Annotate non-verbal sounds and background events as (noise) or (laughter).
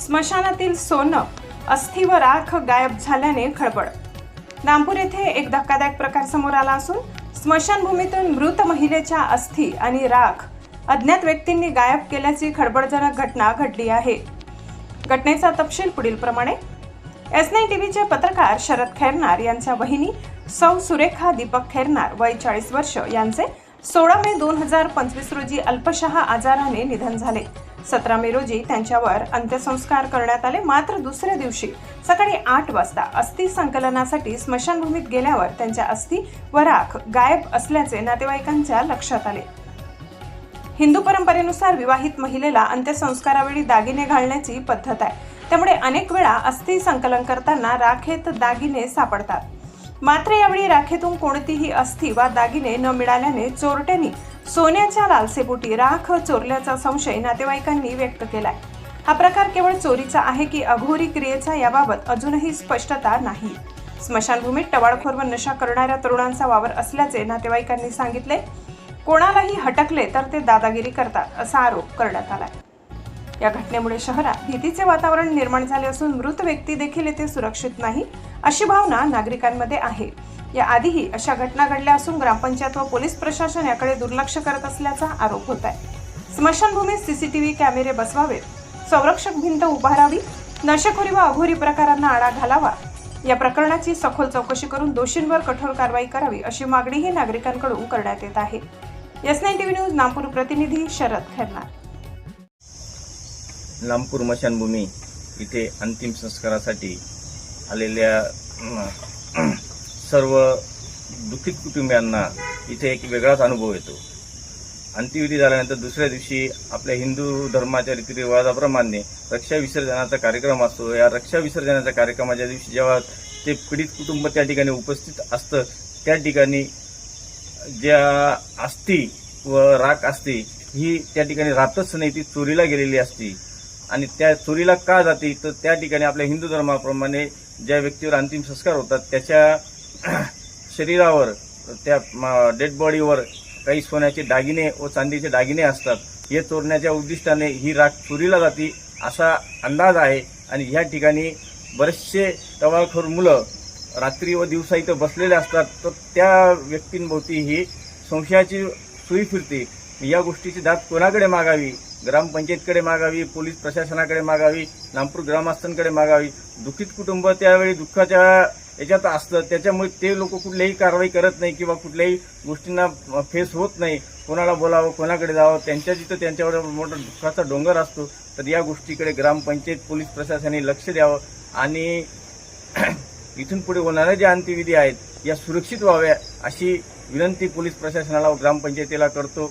स्मशानातील सोनं अस्थि व राख गायब झाल्याने खळबळ. नामपूर येथे एक धक्कादायक प्रकार समोर आला असून स्मशानभूमीतून मृत महिलेच्या अस्थि आणि राख अज्ञात व्यक्तींनी गायब केल्याची खळबळजनक घटना घडली आहे. घटनेचा तपशील पुढील प्रमाणे. एस नाईन टीव्हीचे पत्रकार शरद खैरनार यांच्या बहिणी सौ सुरेखा दीपक खैरनार वय चाळीस वर्ष यांचे सोळा मे दोन हजार पंचवीस रोजी अल्पशहा आजाराने निधन झाले. सतरा मे रोजी त्यांच्यावर अंत्यसंस्कार करण्यात आले मात्र दुसऱ्या दिवशी सकाळी आठ वाजता अस्थि संकलनासाठी स्मशानभूमीत गेल्यावर त्यांच्या अस्थि व राख गायब असल्याचे नातेवाईकांच्या लक्षात आले. हिंदू परंपरेनुसार विवाहित महिलेला अंत्यसंस्कारावेळी दागिने घालण्याची पद्धत आहे. त्यामुळे अनेक वेळा अस्थि संकलन करताना राखेत दागिने सापडतात. मात्र यावेळी राखेतून कोणतीही अस्थि वा दागिने न मिळाल्याने चोरट्यांनी सोन्याच्या लालसेपोटी राख चोरल्याचा संशय नातेवाईकांनी व्यक्त केलाय. हा प्रकार केवळ चोरीचा आहे की अघोरी क्रियेचा याबाबत अजूनही स्पष्टता नाही. स्मशानभूमीत टवाळखोर व नशा करणाऱ्या तरुणांचा वावर असल्याचे नातेवाईकांनी सांगितले. कोणालाही हटकले तर ते दादागिरी करतात असा आरोप करण्यात आलाय. या घटनेमुळे शहरात भीतीचे वातावरण निर्माण झाले असून मृत व्यक्ती देखील येथे सुरक्षित नाही अशी भावना नागरिकांमध्ये आहे. या आधीही अशा घटना घडल्या असून ग्रामपंचायत व पोलीस प्रशासन याकडे दुर्लक्ष करत असल्याचा आरोप होत आहे. स्मशानभूमीत सीसीटीव्ही कॅमेरे बसवावेत. संरक्षक भिंत उभारावी नशेखोरी व अघोरी प्रकारांना आळा घालावा. या प्रकरणाची सखोल चौकशी करून दोषींवर कठोर कारवाई करावी अशी मागणीही नागरिकांकडून करण्यात येत आहे. S nine TV news Nagpur प्रतिनिधी शरद खैरनार. लांबपूर मशानभूमी इथे अंतिम संस्कारासाठी आलेल्या सर्व दुःखित कुटुंबियांना इथे एक वेगळाच अनुभव येतो. अंत्यविधी झाल्यानंतर दुसऱ्या दिवशी आपल्या हिंदू धर्माच्या रीतिरिवाजाप्रमाणे रक्षा विसर्जनाचा कार्यक्रम असतो. या रक्षा विसर्जनाच्या कार्यक्रमाच्या दिवशी जेव्हा ते पीडित कुटुंब त्या ठिकाणी उपस्थित असतं त्या ठिकाणी ज्या अस्थी व राख असते ही त्या ठिकाणी राहतच नाही ती चोरीला गेलेली असती. आणि त्या चोरीला का जाते? तर त्या ठिकाणी आपल्या हिंदू धर्माप्रमाणे ज्या व्यक्तीवर अंतिम संस्कार होतात त्याच्या (clears throat) शरीरावर त्या डेड बॉडीवर काही सोन्याचे दागिने व चांदीचे दागिने असतात. हे चोरण्याच्या उद्दिष्टाने ही राख चोरीला जाते असा अंदाज आहे. आणि ह्या ठिकाणी बरेचसे टवाळखोर मुलं रात्री व दिवसा इथं बसलेले असतात. तर त्या व्यक्तींभोवती ही संशयाची सुई फिरते. या गोष्टीची दाद कोणाकडे मागावी? ग्रामपंचायतकडे मागावी? पोलीस प्रशासनाकडे मागावी? नागपूर ग्रामस्थांकडे मागावी? दुःखित कुटुंब त्यावेळी दुःखाच्या याच्यात असतं. त्याच्यामुळे ते लोक कुठल्याही कारवाई करत नाही किंवा कुठल्याही गोष्टींना फेस होत नाही. कोणाला बोलावं कोणाकडे जावं त्यांच्या जिथं त्यांच्यावर मोठा दुःखाचा डोंगर असतो तर या गोष्टीकडे ग्रामपंचायत पोलीस प्रशासनाने लक्ष द्यावं. आणि (clears throat) इथून पुढे होणाऱ्या ज्या अंत्यविधी आहेत या सुरक्षित व्हाव्या अशी विनंती पोलीस प्रशासनाला व ग्रामपंचायतीला करतो.